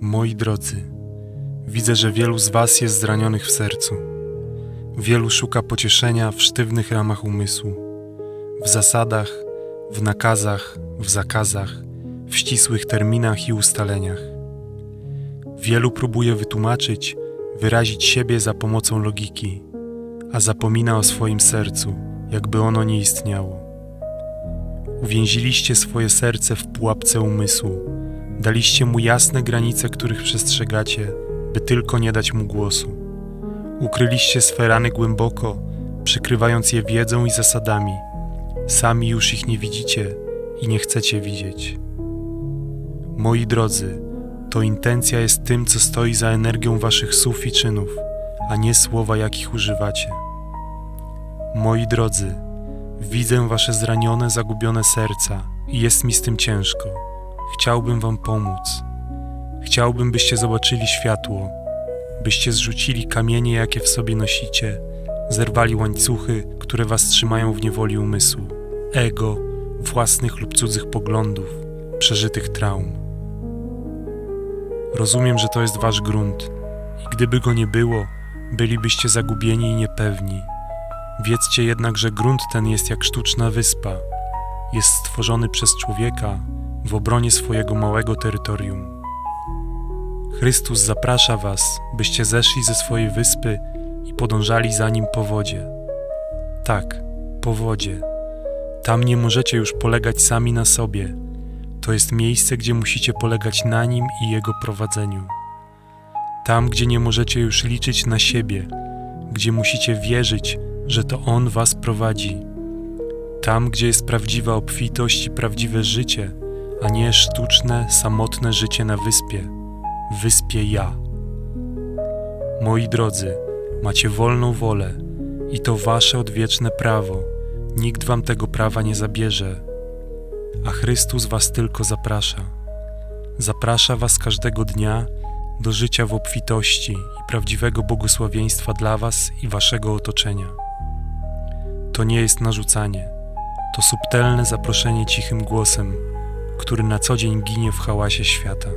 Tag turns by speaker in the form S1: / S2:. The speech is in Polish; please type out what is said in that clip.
S1: Moi drodzy, widzę, że wielu z Was jest zranionych w sercu. Wielu szuka pocieszenia w sztywnych ramach umysłu, w zasadach, w nakazach, w zakazach, w ścisłych terminach i ustaleniach. Wielu próbuje wytłumaczyć, wyrazić siebie za pomocą logiki, a zapomina o swoim sercu, jakby ono nie istniało. Uwięziliście swoje serce w pułapce umysłu, daliście mu jasne granice, których przestrzegacie, by tylko nie dać mu głosu. Ukryliście swe rany głęboko, przykrywając je wiedzą i zasadami. Sami już ich nie widzicie i nie chcecie widzieć. Moi drodzy, to intencja jest tym, co stoi za energią waszych słów i czynów, a nie słowa, jakich używacie. Moi drodzy, widzę wasze zranione, zagubione serca i jest mi z tym ciężko. Chciałbym wam pomóc. Chciałbym, byście zobaczyli światło, byście zrzucili kamienie, jakie w sobie nosicie, zerwali łańcuchy, które was trzymają w niewoli umysłu, ego, własnych lub cudzych poglądów, przeżytych traum. Rozumiem, że to jest wasz grunt i gdyby go nie było, bylibyście zagubieni i niepewni. Wiedzcie jednak, że grunt ten jest jak sztuczna wyspa. Jest stworzony przez człowieka w obronie swojego małego terytorium. Chrystus zaprasza was, byście zeszli ze swojej wyspy i podążali za nim po wodzie. Tak, po wodzie. Tam nie możecie już polegać sami na sobie. To jest miejsce, gdzie musicie polegać na nim i jego prowadzeniu. Tam, gdzie nie możecie już liczyć na siebie, gdzie musicie wierzyć, że to On was prowadzi. Tam, gdzie jest prawdziwa obfitość i prawdziwe życie, a nie sztuczne, samotne życie na wyspie, wyspie ja. Moi drodzy, macie wolną wolę i to wasze odwieczne prawo. Nikt wam tego prawa nie zabierze, a Chrystus was tylko zaprasza. Zaprasza was każdego dnia do życia w obfitości i prawdziwego błogosławieństwa dla was i waszego otoczenia. To nie jest narzucanie, to subtelne zaproszenie cichym głosem, który na co dzień ginie w hałasie świata.